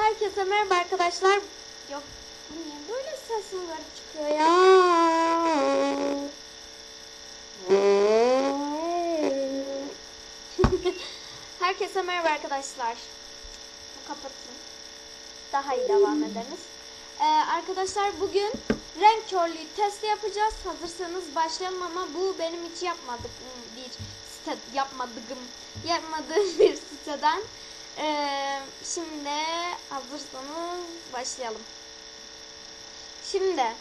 Herkese merhaba arkadaşlar. Yok niye böyle garip çıkıyor ya? Herkese merhaba arkadaşlar. Kapatın. Daha iyi devam ederiz. Ee, arkadaşlar bugün renk körlüğü testi yapacağız. Hazırsanız başlayalım ama bu benim hiç yapmadık bir site yapmadığım yapmadığım bir siteden. Şimdi hazırsanız başlayalım. Şimdi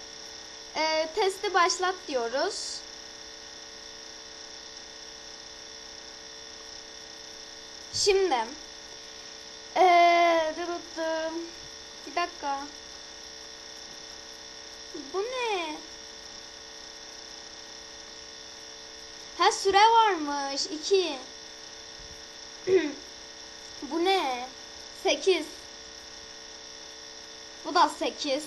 e, testi başlat diyoruz. Şimdi ee, dı dı dı. bir dakika. Bu ne? Ha süre varmış. 2. Bu ne? 8. Bu da 8.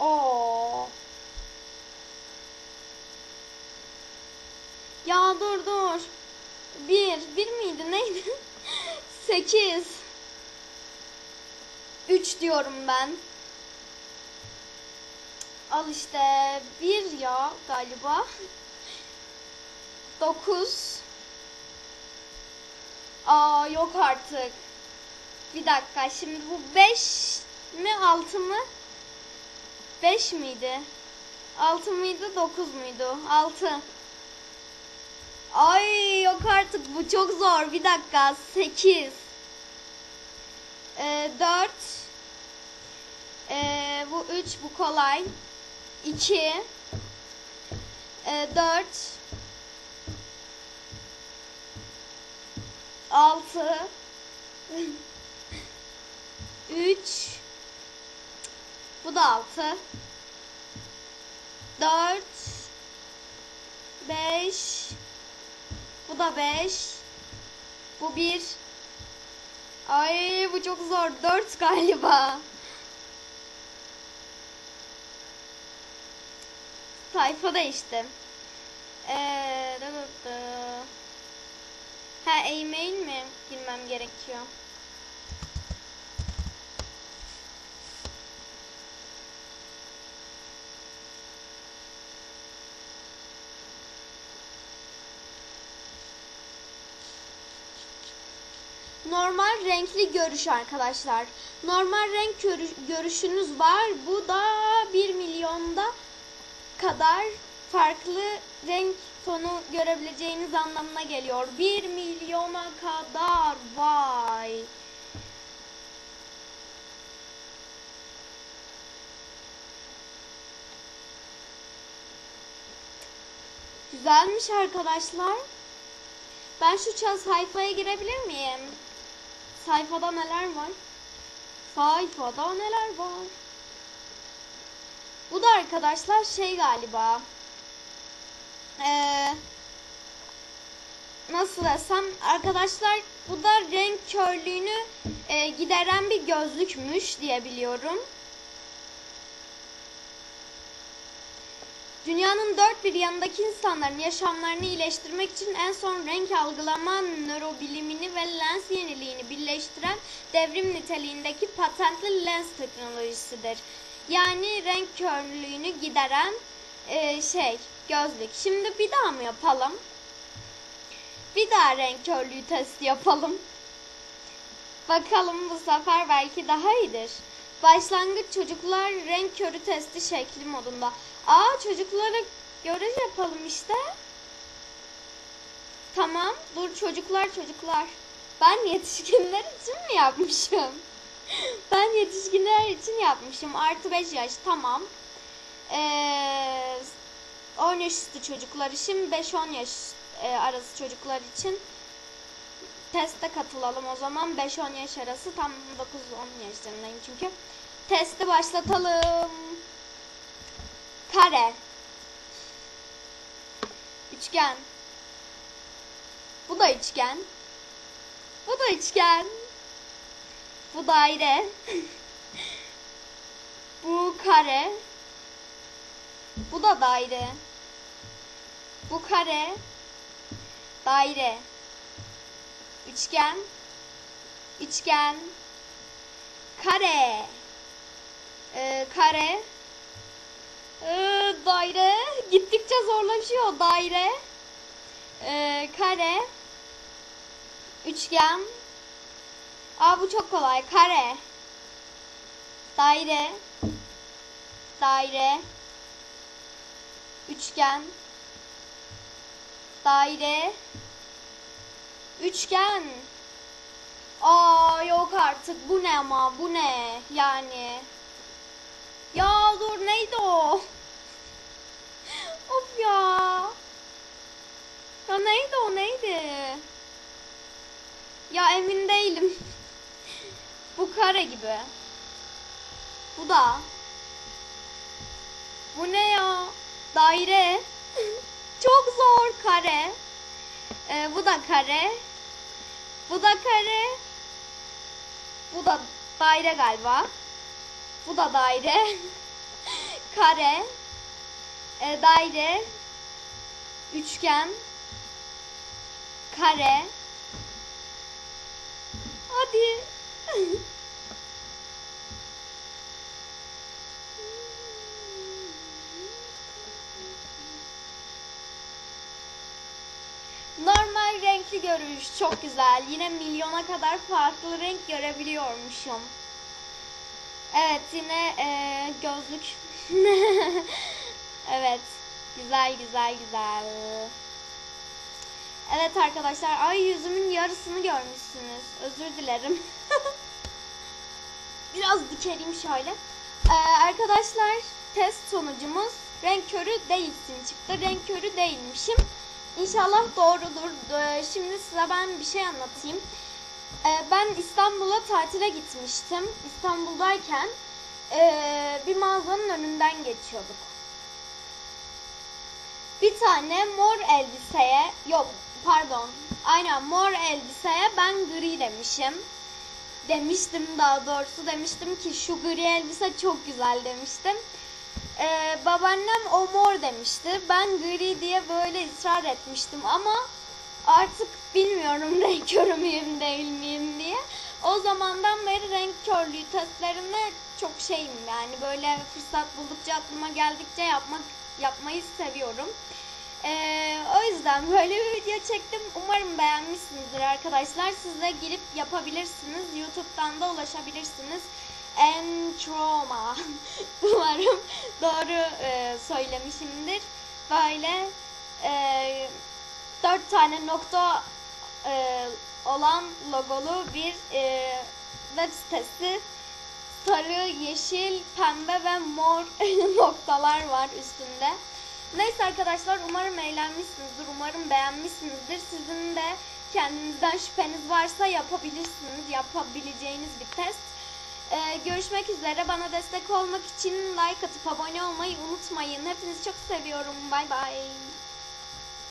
Oo. Ya dur dur. 1. 1 miydi? Neydi? 8. 3 diyorum ben. Al işte. 1 ya galiba. 9. Aa yok artık. Bir dakika şimdi bu 5 mi 6 mı? 5 miydi? 6 mıydı 9 muydu? 6. Ay yok artık bu çok zor. Bir dakika 8. Ee, 4. Ee, bu 3 bu kolay. 2. Ee, 4. 6 3 Bu da 6 4 5 Bu da 5 Bu 1 Ay bu çok zor. 4 galiba. Sayfa değişti dı dı dı. Ha e-mail mi? Girmem gerekiyor? Normal renkli görüş arkadaşlar. Normal renk görü- görüşünüz var. Bu da 1 milyonda kadar farklı renk tonu görebileceğiniz anlamına geliyor. 1 milyona kadar vay. Güzelmiş arkadaşlar. Ben şu sayfaya girebilir miyim? Sayfada neler var? Sayfada neler var? Bu da arkadaşlar şey galiba. Ee, nasıl desem arkadaşlar bu da renk körlüğünü e, gideren bir gözlükmüş diye biliyorum. Dünyanın dört bir yanındaki insanların yaşamlarını iyileştirmek için en son renk algılama nörobilimini ve lens yeniliğini birleştiren devrim niteliğindeki patentli lens teknolojisidir. Yani renk körlüğünü gideren e, şey gözlük. Şimdi bir daha mı yapalım? Bir daha renk körlüğü testi yapalım. Bakalım bu sefer belki daha iyidir. Başlangıç çocuklar renk körü testi şekli modunda. Aa çocuklara göre yapalım işte. Tamam dur çocuklar çocuklar. Ben yetişkinler için mi yapmışım? ben yetişkinler için yapmışım. Artı 5 yaş tamam. Ee, 10 yaş üstü çocuklar için 5-10 yaş e, arası çocuklar için teste katılalım o zaman 5-10 yaş arası tam 9-10 yaşlarındayım çünkü. Testi başlatalım. Kare. Üçgen. Bu da üçgen. Bu da üçgen. Bu daire. Bu kare. Bu da daire. Bu kare. Daire. Üçgen. Üçgen. kare. Ee, kare. Ee, daire. Gittikçe zorlaşıyor. Daire. Ee, kare. Üçgen. Aa bu çok kolay. Kare. Daire. Daire. Üçgen. Daire. Üçgen. Aa yok artık bu ne ama bu ne yani. Neydi o? of ya. Ya neydi o neydi? Ya emin değilim. bu kare gibi. Bu da. Bu ne ya? Daire. Çok zor kare. Ee, bu da kare. Bu da kare. Bu da daire galiba. Bu da daire. Kare. E, daire. Üçgen. Kare. Hadi. Normal renkli görüş çok güzel. Yine milyona kadar farklı renk görebiliyormuşum. Evet yine eee, gözlük. evet güzel güzel güzel. Evet arkadaşlar ay yüzümün yarısını görmüşsünüz. Özür dilerim. Biraz dikeleyim şöyle. Ee, arkadaşlar test sonucumuz renk körü değilsin çıktı. Renk körü değilmişim. İnşallah doğrudur. Ee, Şimdi size ben bir şey anlatayım. Ee, Ben İstanbul'a tatile gitmiştim. İstanbul'dayken ee, bir mağazanın önünden geçiyorduk. Bir tane mor elbiseye, yok pardon, aynen mor elbiseye ben gri demişim. Demiştim daha doğrusu demiştim ki şu gri elbise çok güzel demiştim. Ee, babaannem o mor demişti. Ben gri diye böyle ısrar etmiştim ama artık bilmiyorum renk körü müyüm değil miyim diye. O zamandan beri renk körlüğü testlerine çok şeyim yani böyle fırsat buldukça aklıma geldikçe yapmak yapmayı seviyorum. Ee, o yüzden böyle bir video çektim. Umarım beğenmişsinizdir arkadaşlar. Siz de girip yapabilirsiniz. YouTube'dan da ulaşabilirsiniz. Entroma. Umarım doğru e, söylemişimdir. Böyle e, dört tane nokta e, olan logolu bir e, web sitesi. Sarı, yeşil, pembe ve mor noktalar var üstünde. Neyse arkadaşlar umarım eğlenmişsinizdir. Umarım beğenmişsinizdir. Sizin de kendinizden şüpheniz varsa yapabilirsiniz. Yapabileceğiniz bir test. Ee, görüşmek üzere. Bana destek olmak için like atıp abone olmayı unutmayın. Hepinizi çok seviyorum. Bay bay.